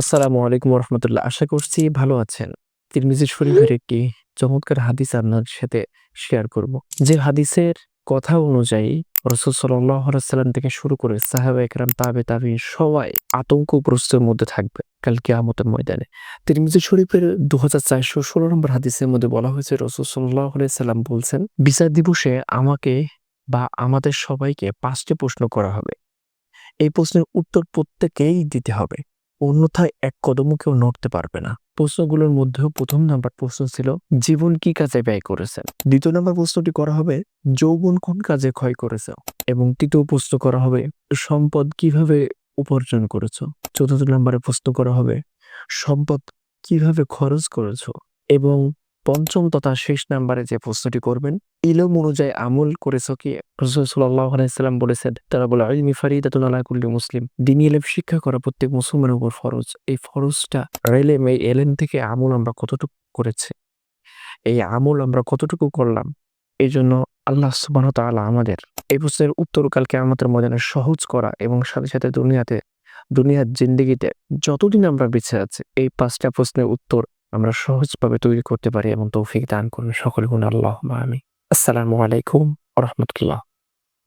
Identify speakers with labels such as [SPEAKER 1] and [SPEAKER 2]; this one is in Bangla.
[SPEAKER 1] আসসালামু আলাইকুম রহমতুল্লাহ আশা করছি ভালো আছেন। তিরমিজি শরীফের একটি চমৎকার হাদিস আপনার সাথে শেয়ার করব। যে হাদিসের কথা অনুযায়ী রসুল সাল্লাম থেকে শুরু করে সাহাবা একরাম, তাবে তাবি সবাই আতঙ্কগ্রস্তের মধ্যে থাকবে কাল কিয়ামতের ময়দানে। তিরমিজি শরীফের দু হাজার চারশো ষোলো নম্বর হাদিসের মধ্যে বলা হয়েছে, রসুল সাল্লাহ সাল্লাম বলছেন, বিচার দিবসে আমাকে বা আমাদের সবাইকে পাঁচটি প্রশ্ন করা হবে। এই প্রশ্নের উত্তর প্রত্যেকেই দিতে হবে। অন্যথায় এক কদমও কেউ নড়তে পারবে না। প্রশ্নগুলোর মধ্যেও প্রথম নাম্বার প্রশ্ন ছিল, জীবন কি কাজে ব্যয় করেছে দ্বিতীয় নাম্বার প্রশ্নটি করা হবে, যৌবন কোন কাজে ক্ষয় করেছে? এবং তৃতীয় প্রশ্ন করা হবে, সম্পদ কীভাবে উপার্জন করেছ? চতুর্থ নাম্বারে প্রশ্ন করা হবে, সম্পদ কীভাবে খরচ করেছ? এবং পঞ্চম তথা শেষ নাম্বারে যে প্রশ্নটি করবেন, ইলম অনুযায়ী আমল করেছ কি? রসুল সাল্লাহ বলেছেন তারা বলে আলমি ফারিদাতুল আলা কুল্লি মুসলিম। দিনী এলেম শিক্ষা করা প্রত্যেক মুসলমানের উপর ফরজ। এই ফরজটা এলেম, এই এলেম থেকে আমল আমরা কতটুকু করেছি? এই আমল আমরা কতটুকু করলাম? এই জন্য আল্লাহ সুবাহ তাআলা আমাদের এই প্রশ্নের উত্তর কালকে আমাদের ময়দানে সহজ করা এবং সাথে সাথে দুনিয়াতে, দুনিয়ার জিন্দিগিতে যতদিন আমরা বেঁচে আছি, এই পাঁচটা প্রশ্নের উত্তর আমরা সহজভাবে তৈরি করতে পারি এবং তৌফিক দান করুন। সকল গুণ আল্লাহ আমি আসসালামু আলাইকুম রহমতুল্লাহ।